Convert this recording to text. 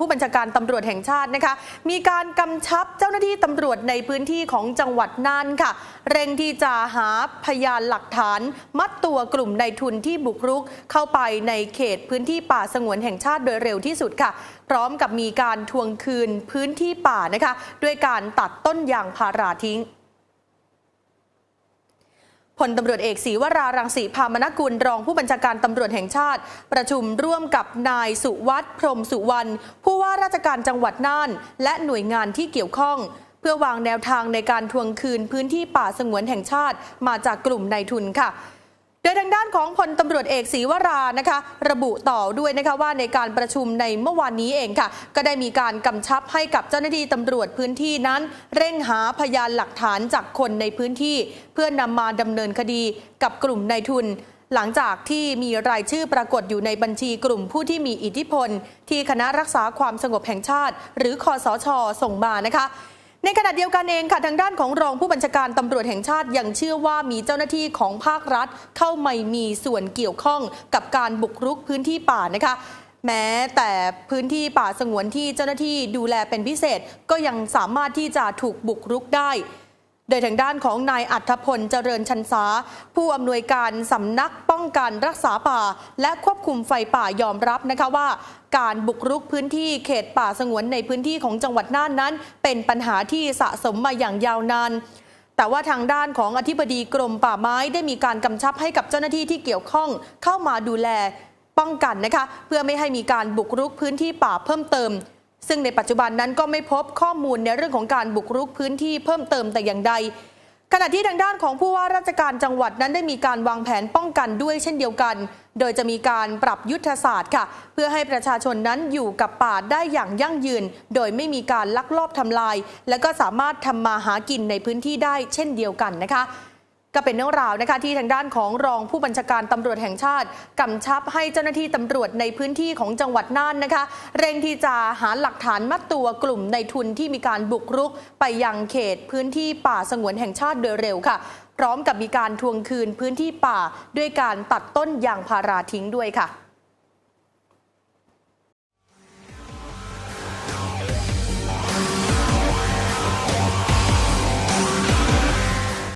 ผู้บัญชาการตำรวจแห่งชาตินะคะ มีการกำชับเจ้าหน้าที่ตำรวจในพื้นที่ของจังหวัดน่านค่ะ เร่งที่จะหาพยานหลักฐาน มัดตัวกลุ่มในทุนที่บุกรุก เข้าไปในเขตพื้นที่ป่าสงวนแห่งชาติโดยเร็วที่สุดค่ะ พร้อมกับมีการทวงคืนพื้นที่ป่านะคะ ด้วยการตัดต้นยางพาราทิ้ง พลตำรวจเอกศรีวรารังสีพามนกุลรองผู้บัญชาการตำรวจแห่งชาติ ประชุมร่วมกับนายสุวัตพรมสุวรรณผู้ว่าราชการจังหวัดน่าน และหน่วยงานที่เกี่ยวข้อง เพื่อวางแนวทางในการทวงคืนพื้นที่ป่าสงวนแห่งชาติ มาจากกลุ่มนายทุนค่ะ ดยทางด้านของพลตำรวจเอกศรีวรานะคะ ระบุต่อด้วยนะคะว่าในการประชุมในเมื่อวานนี้เองค่ะ ก็ได้มีการกำชับให้กับเจ้าหน้าที่ตำรวจพื้นที่นั้น เร่งหาพยานหลักฐานจากคนในพื้นที่ เพื่อนำมาดำเนินคดีกับกลุ่มนายทุน หลังจากที่มีรายชื่อปรากฏอยู่ในบัญชีกลุ่มผู้ที่มีอิทธิพล ที่คณะรักษาความสงบแห่งชาติ หรือคอสช ส่งมานะคะ ในขณะเดียวกันเองค่ะทางด้านของรองผู้บัญชาการตำรวจแห่งชาติยังเชื่อว่ามีเจ้าหน้าที่ของภาครัฐ เข้าไม่มีส่วนเกี่ยวข้องกับการบุกรุกพื้นที่ป่านะคะแม้แต่พื้นที่ป่าสงวนที่เจ้าหน้าที่ดูแลเป็นพิเศษ ก็ยังสามารถที่จะถูกบุกรุกได้ โดยทางด้านของนายอัธพลเจริญชันษาผู้อำนวยการสำนักป้องกันรักษาป่า และควบคุมไฟป่ายอมรับนะคะว่า การบุกรุกพื้นที่เขตป่าสงวนในพื้นที่ของจังหวัดน่านนั้น เป็นปัญหาที่สะสมมาอย่างยาวนานแต่ว่าทางด้านของอธิบดีกรมป่าไม้ได้มีการกำชับให้กับเจ้าหน้าที่ที่เกี่ยวข้องเข้ามาดูแลป้องกันนะคะ เพื่อไม่ให้มีการบุกรุกพื้นที่ป่าเพิ่มเติม ซึ่งในปัจจุบันนั้นก็ไม่พบข้อมูลในเรื่องของการบุกรุกพื้นที่เพิ่มเติมแต่อย่างใด ขณะที่ทางด้านของผู้ว่าราชการจังหวัดนั้นได้มีการวางแผนป้องกันด้วยเช่นเดียวกัน โดยจะมีการปรับยุทธศาสตร์ค่ะ เพื่อให้ประชาชนนั้นอยู่กับป่าได้อย่างยั่งยืน โดยไม่มีการลักลอบทำลาย และก็สามารถทำมาหากินในพื้นที่ได้เช่นเดียวกันนะคะ ก็เป็นเรื่องราวนะคะที่ทางด้านของรองผู้บัญชาการตำรวจแห่งชาติกำชับให้เจ้าหน้าที่ตำรวจในพื้นที่ของจังหวัดน่านนะคะ เร่งที่จะหาหลักฐานมัดตัวกลุ่มในทุนที่มีการบุกรุก ไปยังเขตพื้นที่ป่าสงวนแห่งชาติโดยเร็วค่ะ พร้อมกับมีการทวงคืนพื้นที่ป่าด้วยการตัดต้นยางพาราทิ้งด้วยค่ะ